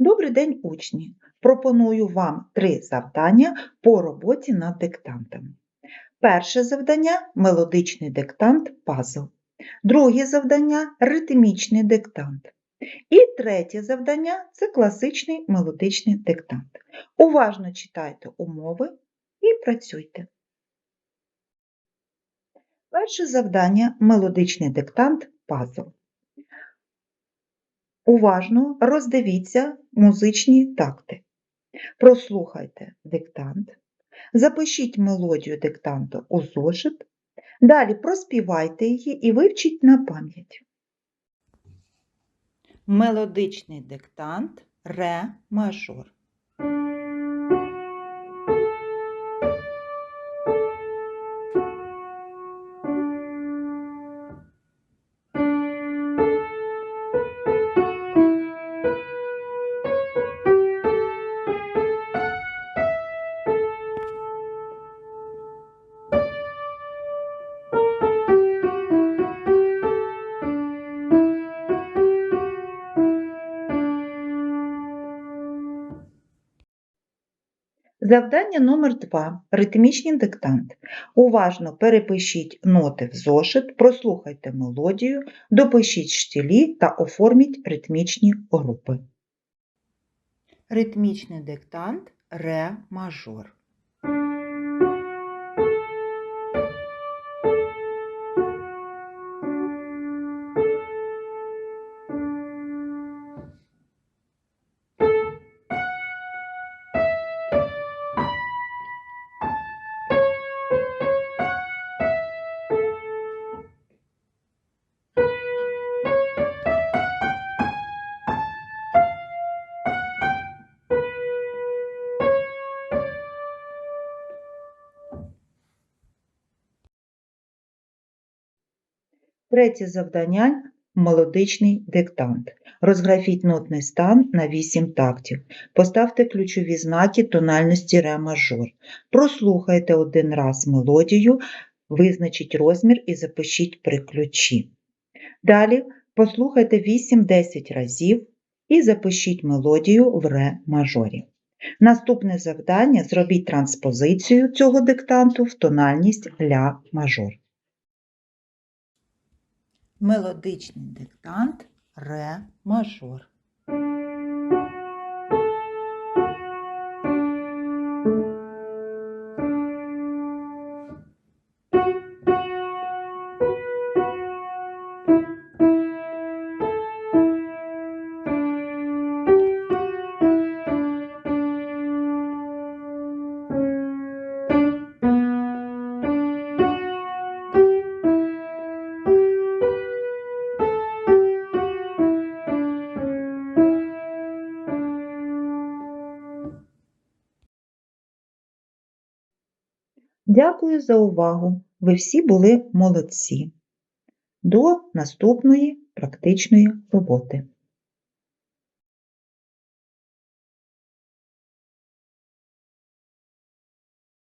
Добрий день, учні! Пропоную вам три завдання по роботі над диктантами. Перше завдання мелодичний диктант пазл. Друге завдання ритмічний диктант. І третє завдання це класичний мелодичний диктант. Уважно читайте умови і працюйте. Перше завдання мелодичний диктант пазл. Уважно роздивіться музичні такти. Прослухайте диктант, запишіть мелодію диктанту у зошит, далі проспівайте її і вивчіть на пам'ять. Мелодичний диктант ре мажор. Завдання номер 2 Ритмічний диктант. Уважно перепишіть ноти в зошит, прослухайте мелодію, допишіть штілі та оформіть ритмічні групи. Ритмічний диктант ре мажор. Третє завдання мелодичний диктант. Розграфіть нотний стан на 8 тактів. Поставте ключові знаки тональності ре мажор. Прослухайте один раз мелодію, визначіть розмір і запишіть при ключі. Далі послухайте 8-10 разів і запишіть мелодію в ре мажорі. Наступне завдання зробіть транспозицію цього диктанту в тональність ля мажор. Мелодичний диктант ре мажор. Дякую за увагу. Ви всі були молодці. До наступної практичної роботи.